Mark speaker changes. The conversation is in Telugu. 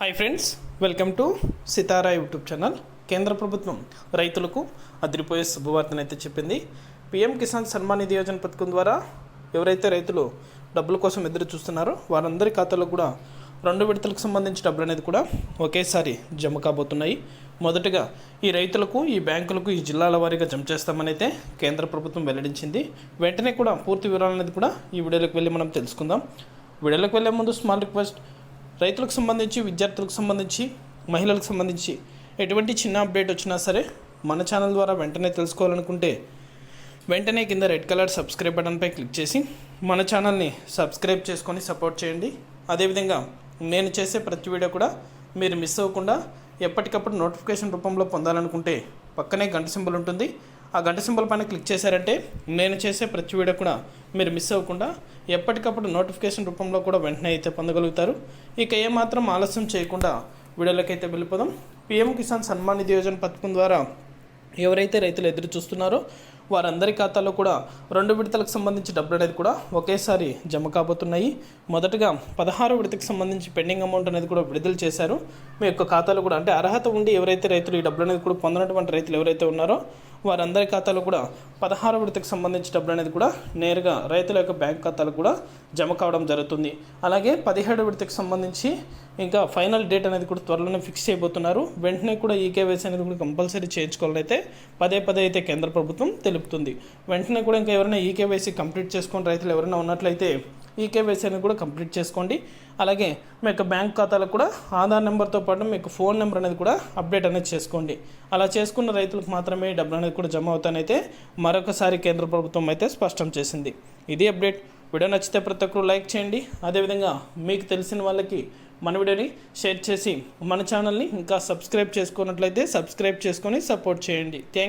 Speaker 1: Hi friends welcome to Sitara YouTube channel కేంద్ర ప్రభుత్వం రైతులకు అదిరిపోయే శుభవార్తనైతే చెప్పింది. పిఎం కిసాన్ సన్మాన్ నిధి యోజన పథకం ద్వారా ఎవరైతే రైతులు డబ్బుల కోసం ఎదురు చూస్తున్నారో వారందరి ఖాతాలో కూడా రెండు విడతలకు సంబంధించి డబ్బులు అనేది కూడా ఒకేసారి జమ కాబోతున్నాయి. మొదటగా ఈ రైతులకు ఈ బ్యాంకులకు ఈ జిల్లాల వారీగా జమ చేస్తామని అయితే కేంద్ర ప్రభుత్వం వెల్లడించింది. వెంటనే కూడా పూర్తి వివరాలు అనేది కూడా ఈ వీడియోలోకి వెళ్ళి మనం తెలుసుకుందాం. వీడియోలోకి వెళ్ళే ముందు స్మాల్ రిక్వెస్ట్ రైతులకు సంబంధించి విద్యార్థులకు సంబంధించి మహిళలకు సంబంధించి ఎటువంటి చిన్న అప్డేట్ వచ్చినా సరే మన ఛానల్ ద్వారా వెంటనే తెలుసుకోవాలనుకుంటే వెంటనే కింద రెడ్ కలర్ సబ్స్క్రైబ్ బటన్పై క్లిక్ చేసి మన ఛానల్ని సబ్స్క్రైబ్ చేసుకొని సపోర్ట్ చేయండి. అదేవిధంగా నేను చేసే ప్రతి వీడియో కూడా మీరు మిస్ అవ్వకుండా ఎప్పటికప్పుడు నోటిఫికేషన్ రూపంలో పొందాలనుకుంటే పక్కనే గంట సింబల్ ఉంటుంది. ఆ గంట సింబల్ పైన క్లిక్ చేశారంటే నేను చేసే ప్రతి వీడియో కూడా మీరు మిస్ అవ్వకుండా ఎప్పటికప్పుడు నోటిఫికేషన్ రూపంలో కూడా వెంటనే అయితే పొందగలుగుతారు. ఇక ఏమాత్రం ఆలస్యం చేయకుండా వీడియోలోకి అయితే వెళ్ళిపోదాం. పిఎం కిసాన్ సన్మాన్ నిధి యోజన పథకం ద్వారా ఎవరైతే రైతులు ఎదురు చూస్తున్నారో వారందరి ఖాతాలో కూడా రెండు విడతలకు సంబంధించి డబ్బులు అనేది కూడా ఒకేసారి జమ కాబోతున్నాయి. మొదటగా పదహారు విడతకు సంబంధించి పెండింగ్ అమౌంట్ అనేది కూడా విడుదల చేశారు. మీ యొక్క ఖాతాలో కూడా అంటే అర్హత ఉండి ఎవరైతే రైతులు ఈ డబ్బులు అనేది కూడా పొందినటువంటి రైతులు ఎవరైతే ఉన్నారో వారందరి ఖాతాలో కూడా పదహారు విడతకు సంబంధించి డబ్బులు అనేది కూడా నేరుగా రైతుల యొక్క బ్యాంక్ ఖాతాలు కూడా జమ కావడం జరుగుతుంది. అలాగే పదిహేడు విడతకు సంబంధించి ఇంకా ఫైనల్ డేట్ అనేది కూడా త్వరలోనే ఫిక్స్ చేయబోతున్నారు. వెంటనే కూడా ఈ కేవైసీ అనేది కూడా కంపల్సరీ చేయించుకోవాలైతే అయితే పదే పదే అయితే కేంద్ర ప్రభుత్వం తెలుపుతుంది. వెంటనే కూడా ఇంకా ఎవరైనా ఈ కేవైసీ కంప్లీట్ చేసుకొని రైతులు ఎవరైనా ఉన్నట్లయితే ఈ అనేది కూడా కంప్లీట్ చేసుకోండి. అలాగే మీ యొక్క బ్యాంక్ ఖాతాలకు కూడా ఆధార్ నెంబర్తో పాటు మీకు ఫోన్ నెంబర్ అనేది కూడా అప్డేట్ అనేది చేసుకోండి. అలా చేసుకున్న రైతులకు మాత్రమే డబ్బులు అనేది కూడా జమ అవుతానైతే మరొకసారి కేంద్ర ప్రభుత్వం అయితే స్పష్టం చేసింది. ఇది అప్డేట్. వీడియో నచ్చితే ప్రతి ఒక్కరు లైక్ చేయండి. అదేవిధంగా మీకు తెలిసిన వాళ్ళకి మన వీడియోని షేర్ చేసి మన ఛానల్ని ఇంకా సబ్స్క్రైబ్ చేసుకున్నట్లయితే సబ్స్క్రైబ్ చేసుకొని సపోర్ట్ చేయండి. థ్యాంక్